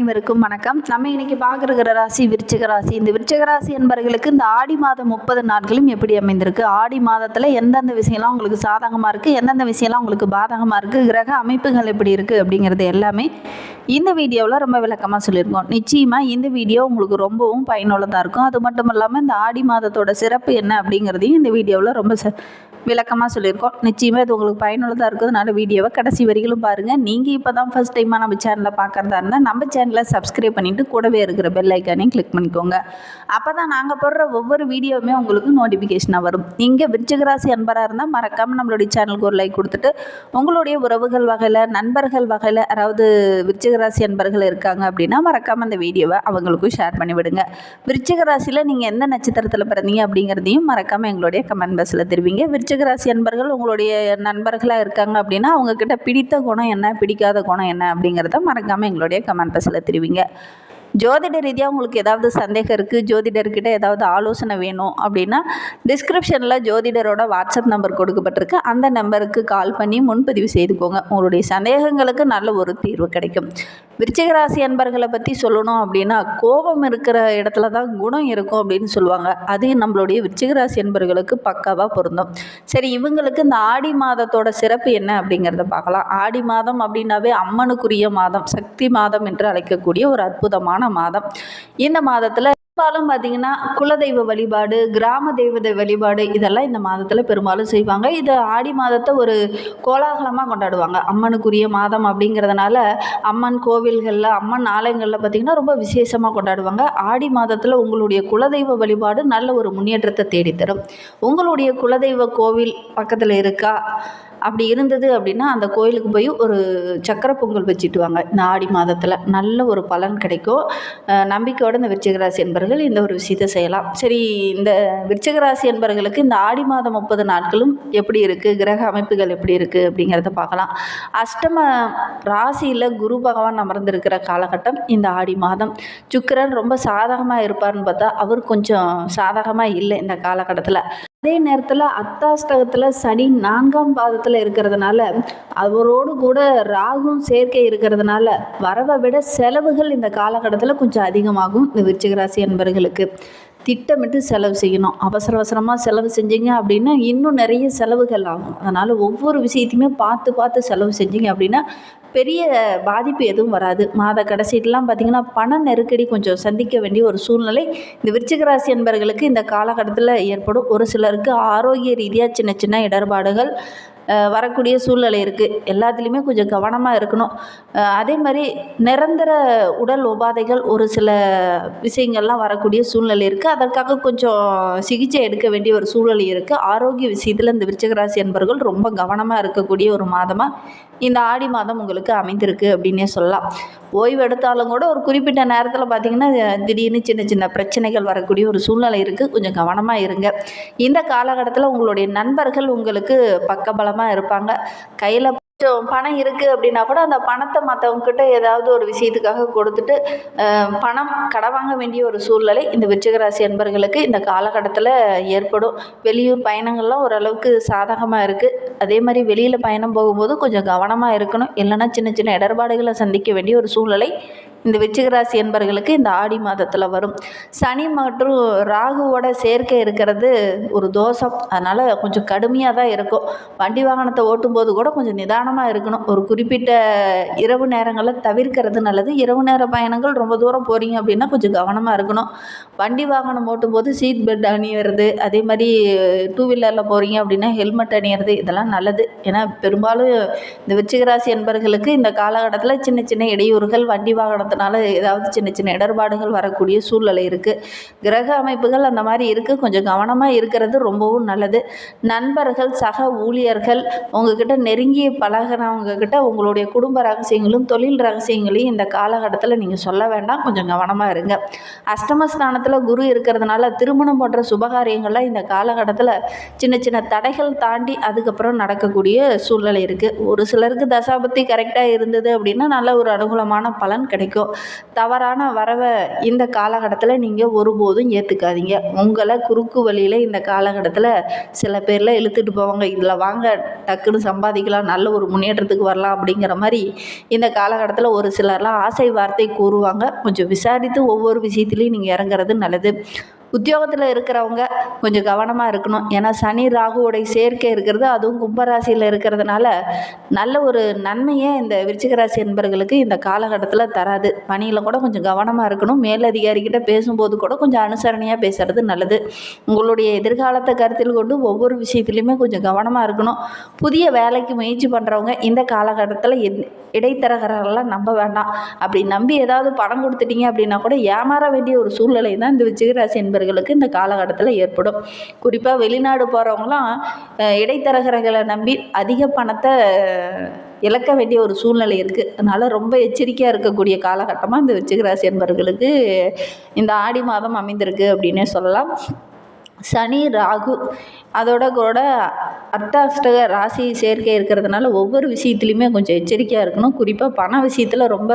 அனைவருக்கும் வணக்கம். நம்ம இன்னைக்கு பார்க்குற ராசி விருச்சிக ராசி. இந்த விருச்சிக ராசி என்பவர்களுக்கு இந்த ஆடி மாதம் முப்பது நாட்களும் எப்படி அமைந்திருக்கு? ஆடி மாதத்தில் எந்தெந்த விஷயம்லாம் உங்களுக்கு சாதகமாக இருக்குது எந்தெந்த விஷயம்லாம் உங்களுக்கு பாதகமாக இருக்குது கிரக அமைப்புகள் எப்படி இருக்குது அப்படிங்கிறது எல்லாமே இந்த வீடியோவில் ரொம்ப விளக்கமாக சொல்லியிருக்கோம். நிச்சயமாக இந்த வீடியோ உங்களுக்கு ரொம்பவும் பயனுள்ளதாக இருக்கும். அது மட்டும் இல்லாமல் இந்த ஆடி மாதத்தோட சிறப்பு என்ன அப்படிங்கிறதையும் இந்த வீடியோவில் ரொம்ப ச விளக்கமாக சொல்லியிருக்கோம். நிச்சயமாக இது உங்களுக்கு பயனுள்ளதாக இருக்கிறதுனால வீடியோவை கடைசி வரிகளும் பாருங்கள் நீங்கள் இப்போ தான் ஃபஸ்ட் டைமாக நம்ம சேனலில் பார்க்குறதா இருந்தால் நம்ம சேனல் சப்ஸ்கிரைப் பண்ணிவிட்டு கூடவே இருக்கிற பெல் ஐக்கானையும் கிளிக் பண்ணிக்கோங்க. அப்போ தான் நாங்கள் போடுற ஒவ்வொரு வீடியோவுமே உங்களுக்கு நோட்டிஃபிகேஷனாக வரும். நீங்கள் விருச்சிகராசி அன்பராக இருந்தால் மறக்காமல் நம்மளுடைய சேனலுக்கு ஒரு லைக் கொடுத்துட்டு உங்களுடைய உறவுகள் வகையில் நண்பர்கள் வகையில் அதாவது விருச்சிகராசி அன்பர்கள் இருக்காங்க அப்படின்னா மறக்காமல் அந்த வீடியோவை அவங்களுக்கும் ஷேர் பண்ணி விடுங்க. நீங்கள் எந்த நட்சத்திரத்தில் பிறந்தீங்க அப்படிங்கிறதையும் மறக்காமல் எங்களுடைய கமெண்ட் பாக்ஸில் தெரிவிங்க. விருச்சிகராசி அன்பர்கள் உங்களுடைய நண்பர்களாக இருக்காங்க அப்படின்னா அவங்கக்கிட்ட பிடித்த குணம் என்ன பிடிக்காத குணம் என்ன அப்படிங்கிறத மறக்காமல் எங்களுடைய கமெண்ட் பாக்ஸில் தெரிவிங்க. ஜோதிட ரீதியாக உங்களுக்கு ஏதாவது சந்தேகம் இருக்குது ஜோதிடர்கிட்ட ஏதாவது ஆலோசனை வேணும் அப்படின்னா டிஸ்கிரிப்ஷனில் ஜோதிடரோட வாட்ஸ்அப் நம்பர் கொடுக்கப்பட்டிருக்கு. அந்த நம்பருக்கு கால் பண்ணி முன்பதிவு செய்துக்கோங்க. உங்களுடைய சந்தேகங்களுக்கு நல்ல ஒரு தீர்வு கிடைக்கும். விருச்சிகராசி அன்பர்களை பற்றி சொல்லணும் அப்படின்னா கோபம் இருக்கிற இடத்துல தான் குணம் இருக்கும் அப்படின்னு சொல்லுவாங்க. அது நம்மளுடைய விருச்சிகராசி அன்பர்களுக்கு பக்காவாக பொருந்தும். சரி இவங்களுக்கு இந்த ஆடி மாதத்தோட சிறப்பு என்ன அப்படிங்கிறத பார்க்கலாம். ஆடி மாதம் அப்படின்னாவே அம்மனுக்குரிய மாதம் சக்தி மாதம் என்று அழைக்கக்கூடிய ஒரு அற்புதமான மாதம். இந்த மாதத்தில் பெரும்பாலும் பார்த்தீங்கன்னா குலதெய்வ வழிபாடு கிராம தெய்வதை வழிபாடு இதெல்லாம் இந்த மாதத்தில் பெரும்பாலும் செய்வாங்க. இது ஆடி மாதத்தை ஒரு கோலாகலமாக கொண்டாடுவாங்க. அம்மனுக்குரிய மாதம் அப்படிங்கிறதுனால அம்மன் கோவில்களில் அம்மன் ஆலயங்களில் பார்த்திங்கன்னா ரொம்ப விசேஷமாக கொண்டாடுவாங்க. ஆடி மாதத்தில் உங்களுடைய குலதெய்வ வழிபாடு நல்ல ஒரு முன்னேற்றத்தை தேடித்தரும். உங்களுடைய குலதெய்வ கோவில் பக்கத்தில் இருக்கா? அப்படி இருந்தது அப்படின்னா அந்த கோயிலுக்கு போய் ஒரு சக்கரை பொங்கல் வச்சுட்டு வாங்க. இந்த ஆடி மாதத்தில் நல்ல ஒரு பலன் கிடைக்கும். நம்பிக்கையோடு இந்த விருச்சிகராசி என்பர்கள் இந்த ஒரு விஷயத்தை செய்யலாம். சரி இந்த விருச்சிகராசி என்பர்களுக்கு இந்த ஆடி மாதம் முப்பது நாட்களும் எப்படி இருக்குது கிரக அமைப்புகள் எப்படி இருக்குது அப்படிங்கிறத பார்க்கலாம். அஷ்டம ராசியில் குரு பகவான் அமர்ந்திருக்கிற காலகட்டம் இந்த ஆடி மாதம். சுக்கரன் ரொம்ப சாதகமாக இருப்பார்னு பார்த்தா அவர் கொஞ்சம் சாதகமாக இல்லை இந்த காலகட்டத்தில். அதே நேரத்தில் அத்தாஷ்டகத்தில் சனி நான்காம் பாதத்தில் இருக்கிறதுனால அவரோடு கூட ராகும் சேர்க்கை இருக்கிறதுனால வரவை விட செலவுகள் இந்த காலகட்டத்தில் கொஞ்சம் அதிகமாகும் இந்த விருச்சிகராசி என்பர்களுக்கு திட்டமிட்டு செலவு செய்யணும். அவசர அவசரமாக செலவு செஞ்சீங்க அப்படின்னா இன்னும் நிறைய செலவுகள் ஆகும். அதனால் ஒவ்வொரு விஷயத்தையுமே பார்த்து பார்த்து செலவு செஞ்சீங்க அப்படின்னா பெரிய பாதிப்பு எதுவும் வராது. மாத கடைசியிலாம் பார்த்திங்கன்னா பண நெருக்கடி கொஞ்சம் சந்திக்க வேண்டிய ஒரு சூழ்நிலை. இந்த விருச்சிக ராசி என்பர்களுக்கு இந்த காலகட்டத்தில் ஏற்படும். ஒரு சிலருக்கு ஆரோக்கிய ரீதியாக சின்ன சின்ன இடர்பாடுகள் வரக்கூடிய சூழ்நிலை இருக்குது எல்லாத்துலேயுமே கொஞ்சம் கவனமாக இருக்கணும். அதே மாதிரி நிரந்தர உடல் உபாதைகள் ஒரு சில விஷயங்கள்லாம் வரக்கூடிய சூழ்நிலை இருக்குது அதற்காக கொஞ்சம் சிகிச்சை எடுக்க வேண்டிய ஒரு சூழ்நிலை இருக்குது ஆரோக்கிய விஷயத்தில் இந்த விருச்சகராசி என்பவர்கள் என்பர்கள் ரொம்ப கவனமாக இருக்கக்கூடிய ஒரு மாதமாக இந்த ஆடி மாதம் உங்களுக்கு அமைந்திருக்கு அப்படின்னே சொல்லலாம். ஓய்வு எடுத்தாலும் கூட ஒரு குறிப்பிட்ட நேரத்தில் பார்த்தீங்கன்னா திடீர்னு சின்ன சின்ன பிரச்சனைகள் வரக்கூடிய ஒரு சூழ்நிலை இருக்குது கொஞ்சம் கவனமாக இருங்க. இந்த காலகட்டத்தில் உங்களுடைய நண்பர்கள் உங்களுக்கு பக்கபலமாக இருப்பாங்க. கையில் பணம் இருக்குது அப்படின்னா கூட அந்த பணத்தை மற்றவங்கக்கிட்ட ஏதாவது ஒரு விஷயத்துக்காக கொடுத்துட்டு பணம் கடன் வாங்க வேண்டிய ஒரு சூழ்நிலை இந்த விருச்சிகராசி அன்பர்களுக்கு இந்த காலகட்டத்தில் ஏற்படும். வெளியூர் பயணங்கள்லாம் ஓரளவுக்கு சாதகமாக இருக்குது அதே மாதிரி வெளியில் பயணம் போகும்போது கொஞ்சம் கவனமாக இருக்கணும். இல்லைன்னா சின்ன சின்ன இடர்பாடுகளை சந்திக்க வேண்டிய ஒரு சூழ்நிலை இந்த விருச்சிகராசி என்பர்களுக்கு இந்த ஆடி மாதத்தில் வரும். சனி மற்றும் ராகுவோட சேர்க்கை இருக்கிறது ஒரு தோஷம். அதனால் கொஞ்சம் கடுமையாக தான் இருக்கும். வண்டி வாகனத்தை ஓட்டும்போது கூட கொஞ்சம் நிதானமாக இருக்கணும். ஒரு குறிப்பிட்ட இரவு நேரங்களில் தவிர்க்கிறது நல்லது. இரவு நேர பயணங்கள் ரொம்ப தூரம் போகிறீங்க அப்படின்னா கொஞ்சம் கவனமாக இருக்கணும். வண்டி வாகனம் ஓட்டும்போது சீட் பெல்ட் அணியிறது அதே மாதிரி டூ வீலரில் போகிறீங்க அப்படின்னா ஹெல்மெட் அணியிறது இதெல்லாம் நல்லது. ஏன்னா பெரும்பாலும் இந்த விருச்சிகராசி என்பர்களுக்கு இந்த காலகட்டத்தில் சின்ன சின்ன இடையூறுகள் வண்டி வாகனம் காரணத்தினால ஏதாவது சின்ன சின்ன இடர்பாடுகள் வரக்கூடிய சூழ்நிலை இருக்குது கிரக அமைப்புகள் அந்த மாதிரி இருக்குது கொஞ்சம் கவனமாக இருக்கிறது ரொம்பவும் நல்லது. நண்பர்கள் சக ஊழியர்கள் உங்ககிட்ட நெருங்கி பழகினவங்கக்கிட்ட உங்களுடைய குடும்ப ரகசியங்களும் தொழில் ரகசியங்களையும் இந்த காலகட்டத்தில் நீங்கள் சொல்ல வேண்டாம். கொஞ்சம் கவனமாக இருங்க. அஷ்டமஸ்தானத்தில் குரு இருக்கிறதுனால திருமணம் போன்ற சுபகாரியங்கள்லாம் இந்த காலகட்டத்தில் சின்ன சின்ன தடைகள் தாண்டி அதுக்கப்புறம் நடக்கக்கூடிய சூழ்நிலை இருக்குது ஒரு சிலருக்கு தசாபத்தி கரெக்டாக இருந்தது அப்படின்னா நல்ல ஒரு அனுகூலமான பலன் கிடைக்கும். அதிகரிக்கும் தவறான வரவை இந்த காலகட்டத்தில் நீங்கள் ஒருபோதும் ஏற்றுக்காதீங்க உங்களை குறுக்கு வழியில் இந்த காலகட்டத்தில் சில பேரில் இழுத்துட்டு போவாங்க. இதில் வாங்க டக்குன்னு சம்பாதிக்கலாம் நல்ல ஒரு முன்னேற்றத்துக்கு வரலாம் அப்படிங்கிற மாதிரி இந்த காலகட்டத்தில் ஒரு சிலர்லாம் ஆசை வார்த்தை கூறுவாங்க. கொஞ்சம் விசாரித்து ஒவ்வொரு விஷயத்துலையும் நீங்கள் இறங்குறது நல்லது. உத்தியோகத்தில் இருக்கிறவங்க கொஞ்சம் கவனமாக இருக்கணும். ஏன்னா சனி ராகுவோடைய சேர்க்கை இருக்கிறது அதுவும் கும்பராசியில் இருக்கிறதுனால நல்ல ஒரு நன்மையை இந்த விருச்சிகராசி என்பர்களுக்கு இந்த காலகட்டத்தில் தராது. பணியில் கூட கொஞ்சம் கவனமாக இருக்கணும். மேலதிகாரிகிட்ட பேசும்போது கூட கொஞ்சம் அனுசரணையாக பேசுகிறது நல்லது. உங்களுடைய எதிர்காலத்தை கருத்தில் கொண்டு ஒவ்வொரு விஷயத்துலையுமே கொஞ்சம் கவனமாக இருக்கணும். புதிய வேலைக்கு முயற்சி பண்ணுறவங்க இந்த காலகட்டத்தில் எத் இடைத்தரகர்களெல்லாம் நம்ப வேண்டாம். அப்படி நம்பி ஏதாவது பணம் கொடுத்துட்டீங்க அப்படின்னா கூட ஏமாற வேண்டிய ஒரு சூழ்நிலை தான் இந்த விருச்சிகராசி என்பர்களுக்கு இந்த காலகட்டத்தில் ஏற்படும். குறிப்பாக வெளிநாடு போகிறவங்களாம் இடைத்தரகர்களை நம்பி அதிக பணத்தை இழக்க வேண்டிய ஒரு சூழ்நிலை இருக்குது அதனால் ரொம்ப எச்சரிக்கையாக இருக்கக்கூடிய காலகட்டமாக இந்த விச்சிகராசி என்பவர்களுக்கு இந்த ஆடி மாதம் அமைந்திருக்கு அப்படின்னே சொல்லலாம். சனி ராகு அதோட கூட அர்த்தாஷ்டக ராசி சேர்க்கை இருக்கிறதுனால ஒவ்வொரு விஷயத்துலையுமே கொஞ்சம் எச்சரிக்கையாக இருக்கணும். குறிப்பாக பண விஷயத்தில் ரொம்ப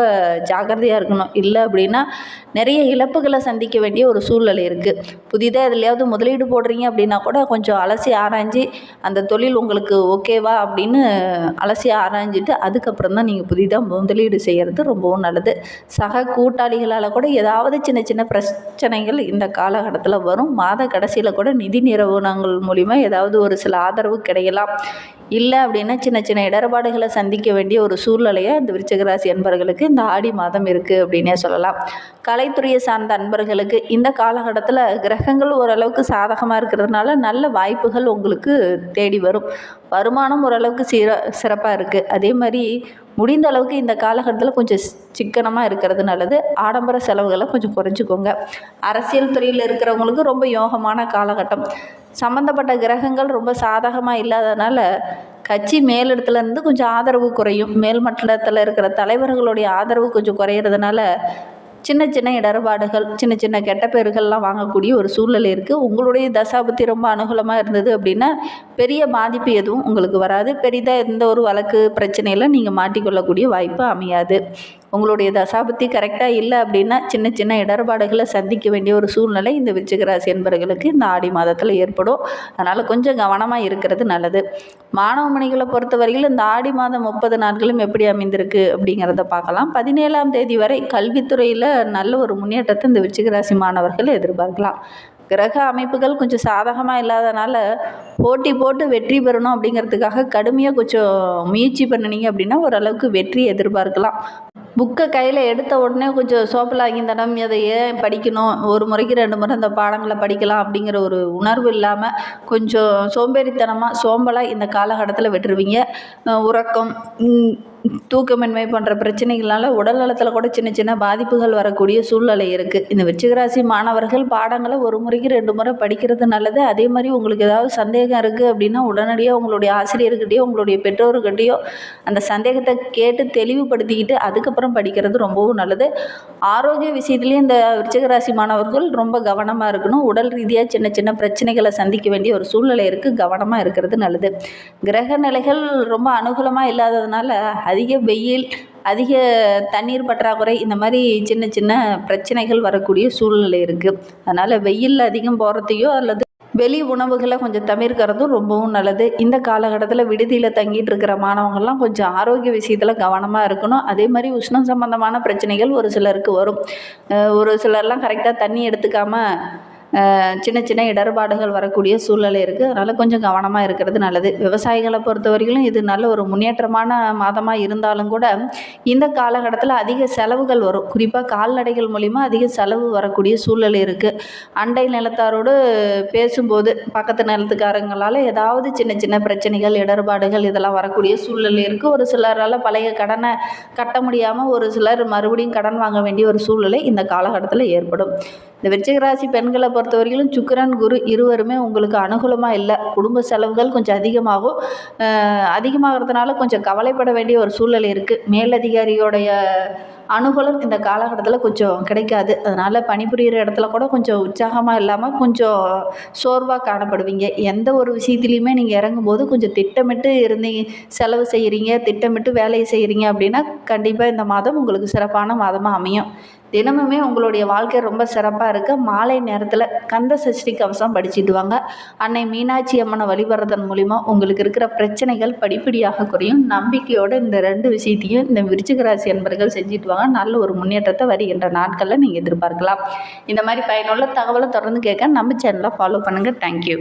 ஜாக்கிரதையாக இருக்கணும். இல்லை அப்படின்னா நிறைய இழப்புகளை சந்திக்க வேண்டிய ஒரு சூழ்நிலை இருக்குது புதிதாக எதுலையாவது முதலீடு போடுறீங்க அப்படின்னா கூட கொஞ்சம் அலசி ஆராய்ஞ்சு அந்த தொழில் உங்களுக்கு ஓகேவா அப்படின்னு அலசி ஆராய்ஞ்சிட்டு அதுக்கப்புறம் தான் நீங்கள் புதிதாக முதலீடு செய்கிறது ரொம்பவும் நல்லது. சக கூட்டாளிகளால் கூட ஏதாவது சின்ன சின்ன பிரச்சனைகள் இந்த காலகட்டத்தில் வரும். மாத கடைசியில் கூட நிதி நிறுவனங்கள் மூலிமா ஏதாவது ஒரு சில ஆதரவு கிடைக்கலாம். இல்லை அப்படின்னா சின்ன சின்ன இடர்பாடுகளை சந்திக்க வேண்டிய ஒரு சூழ்நிலையை இந்த விருச்சகராசி அன்பர்களுக்கு இந்த ஆடி மாதம் இருக்குது அப்படின்னே சொல்லலாம். கலைத்துறையை சார்ந்த அன்பர்களுக்கு இந்த காலகட்டத்தில் கிரகங்கள் ஓரளவுக்கு சாதகமாக இருக்கிறதுனால நல்ல வாய்ப்புகள் உங்களுக்கு தேடி வரும். வருமானம் ஓரளவுக்கு சிற சிறப்பாக இருக்குது அதே மாதிரி முடிந்த அளவுக்கு இந்த காலகட்டத்தில் கொஞ்சம் சிக்கனமாக இருக்கிறது நல்லது. ஆடம்பர செலவுகளை கொஞ்சம் குறைஞ்சிக்கோங்க. அரசியல் துறையில் இருக்கிறவங்களுக்கு ரொம்ப யோகமான காலகட்டம். சம்மந்தப்பட்ட கிரகங்கள் ரொம்ப சாதகமாக இல்லாததுனால கட்சி மேலிடத்துலேருந்து கொஞ்சம் ஆதரவு குறையும். மேல்மட்டத்தில் இருக்கிற தலைவர்களுடைய ஆதரவு கொஞ்சம் குறையிறதுனால சின்ன சின்ன இடர்பாடுகள் சின்ன சின்ன கெட்ட பேர்கள்லாம் வாங்கக்கூடிய ஒரு சூழ்நிலை இருக்குது உங்களுடைய தசாபத்தி ரொம்ப அனுகூலமாக இருந்தது அப்படின்னா பெரிய பாதிப்பு எதுவும் உங்களுக்கு வராது. பெரிதாக எந்த ஒரு வழக்கு பிரச்சனையில் நீங்கள் மாட்டிக்கொள்ளக்கூடிய வாய்ப்பு அமையாது. உங்களுடைய தசாபத்தி கரெக்டாக இல்லை அப்படின்னா சின்ன சின்ன இடர்பாடுகளை சந்திக்க வேண்டிய ஒரு சூழ்நிலை இந்த விருச்சிக என்பவர்களுக்கு இந்த ஆடி மாதத்தில் ஏற்படும். அதனால் கொஞ்சம் கவனமாக இருக்கிறது நல்லது. மாணவ மணிகளை பொறுத்தவரையில் இந்த ஆடி மாதம் முப்பது நாட்களும் எப்படி அமைந்திருக்கு அப்படிங்கிறத பார்க்கலாம். பதினேழாம் தேதி வரை கல்வித்துறையில் நல்ல ஒரு முன்னேற்றத்தை இந்த விருச்சிகராசி மாணவர்கள் எதிர்பார்க்கலாம். கிரக அமைப்புகள் கொஞ்சம் சாதகமாக இல்லாதனால போட்டி போட்டு வெற்றி பெறணும் அப்படிங்கிறதுக்காக கடுமையாக கொஞ்சம் முயற்சி பண்ணினீங்க அப்படின்னா ஓரளவுக்கு வெற்றி எதிர்பார்க்கலாம். புக்கை கையில் எடுத்த உடனே கொஞ்சம் சோப்பலாகி தடம் அதை ஏன் படிக்கணும்? ஒரு முறைக்கு ரெண்டு முறை அந்த பாடங்களை படிக்கலாம் அப்படிங்கிற ஒரு உணர்வு இல்லாமல் கொஞ்சம் சோம்பேறித்தனமாக சோம்பலாக இந்த காலகட்டத்தில் விட்டுருவீங்க. உறக்கம் தூக்கமின்மை போன்ற பிரச்சனைகளால் உடல் நலத்தில் கூட சின்ன சின்ன பாதிப்புகள் வரக்கூடிய சூழ்நிலை இருக்குது இந்த விருச்சிகராசி மாணவர்கள் பாடங்களை ஒரு முறைக்கு ரெண்டு முறை படிக்கிறது நல்லது. அதே மாதிரி உங்களுக்கு ஏதாவது சந்தேகம் இருக்குது அப்படின்னா உடனடியாக உங்களுடைய ஆசிரியர்கிட்டையோ உங்களுடைய பெற்றோர்கிட்டையோ அந்த சந்தேகத்தை கேட்டு தெளிவுபடுத்திக்கிட்டு அதுக்கப்புறம் படிக்கிறது ரொம்பவும் நல்லது. ஆரோக்கிய விஷயத்துலேயும் இந்த விருச்சிகராசி மாணவர்கள் ரொம்ப கவனமாக இருக்கணும். உடல் ரீதியாக சின்ன சின்ன பிரச்சனைகளை சந்திக்க வேண்டிய ஒரு சூழ்நிலை இருக்குது கவனமாக இருக்கிறது நல்லது. கிரக நிலைகள் ரொம்ப அனுகூலமாக இல்லாததுனால அதிக வெயில் அதிக தண்ணீர் பற்றாக்குறை இந்த மாதிரி சின்ன சின்ன பிரச்சனைகள் வரக்கூடிய சூழ்நிலை இருக்குது அதனால் வெயில் அதிகம் போகிறதையோ அல்லது வெளி உணவுகளை கொஞ்சம் தவிர்க்கிறதும் ரொம்பவும் நல்லது. இந்த காலகட்டத்தில் விடுதியில் தங்கிட்டு இருக்கிற மாணவங்கள்லாம் கொஞ்சம் ஆரோக்கிய விஷயத்தில் கவனமாக இருக்கணும். அதே மாதிரி உஷ்ணம் சம்பந்தமான பிரச்சனைகள் ஒரு சிலருக்கு வரும். ஒரு சிலர்லாம் கரெக்டாக தண்ணி எடுத்துக்காமல் சின்ன சின்ன இடர்பாடுகள் வரக்கூடிய சூழ்நிலை இருக்குது அதனால் கொஞ்சம் கவனமாக இருக்கிறது நல்லது. விவசாயிகளை பொறுத்தவரையிலும் இது நல்ல ஒரு முன்னேற்றமான மாதமாக இருந்தாலும் கூட இந்த காலகட்டத்தில் அதிக செலவுகள் வரும். குறிப்பாக கால்நடைகள் மூலிமா அதிக செலவு வரக்கூடிய சூழ்நிலை இருக்குது அண்டை நிலத்தாரோடு பேசும்போது பக்கத்து நிலத்துக்காரங்களால் ஏதாவது சின்ன சின்ன பிரச்சனைகள் இடர்பாடுகள் இதெல்லாம் வரக்கூடிய சூழ்நிலை இருக்குது ஒரு சிலரால் பழைய கடனை கட்ட முடியாமல் ஒரு சிலர் மறுபடியும் கடன் வாங்க வேண்டிய ஒரு சூழ்நிலை இந்த காலகட்டத்தில் ஏற்படும். இந்த விருச்சிக ராசி பெண்களை பொறுத்தவரையிலும் சுக்கரன் குரு இருவருமே உங்களுக்கு அனுகூலமாக இல்லை. குடும்ப செலவுகள் கொஞ்சம் அதிகமாகும். அதிகமாகிறதுனால கொஞ்சம் கவலைப்பட வேண்டிய ஒரு சூழ்நிலை இருக்குது மேலதிகாரியோடைய அனுகூலம் இந்த காலகட்டத்தில் கொஞ்சம் கிடைக்காது. அதனால் பணிபுரிகிற இடத்துல கூட கொஞ்சம் உற்சாகமாக இல்லாமல் கொஞ்சம் சோர்வாக காணப்படுவீங்க. எந்த ஒரு விஷயத்துலையுமே நீங்கள் இறங்கும்போது கொஞ்சம் திட்டமிட்டு இருந்தீங்க செலவு செய்கிறீங்க திட்டமிட்டு வேலையை செய்கிறீங்க அப்படின்னா கண்டிப்பாக இந்த மாதம் உங்களுக்கு சிறப்பான மாதமாக அமையும். தினமுமே உங்களுடைய வாழ்க்கை ரொம்ப சிறப்பாக இருக்க. மாலை நேரத்தில் கந்த சஷ்டி கவசம் படிச்சுட்டு வாங்க. அன்னை மீனாட்சி அம்மனை வழிபடுறதன் மூலிமா உங்களுக்கு இருக்கிற பிரச்சனைகள் படிப்படியாக குறையும். நம்பிக்கையோடு இந்த ரெண்டு விஷயத்தையும் இந்த விருச்சிக ராசி அன்பர்கள் செஞ்சுட்டு வாங்க. நல்ல ஒரு முன்னேற்றத்தை வருகின்ற நாட்களில் நீங்கள் எதிர்பார்க்கலாம். இந்த மாதிரி பயனுள்ள தகவலை தொடர்ந்து கேட்க நம்ம சேனலை ஃபாலோ பண்ணுங்கள் தேங்க்யூ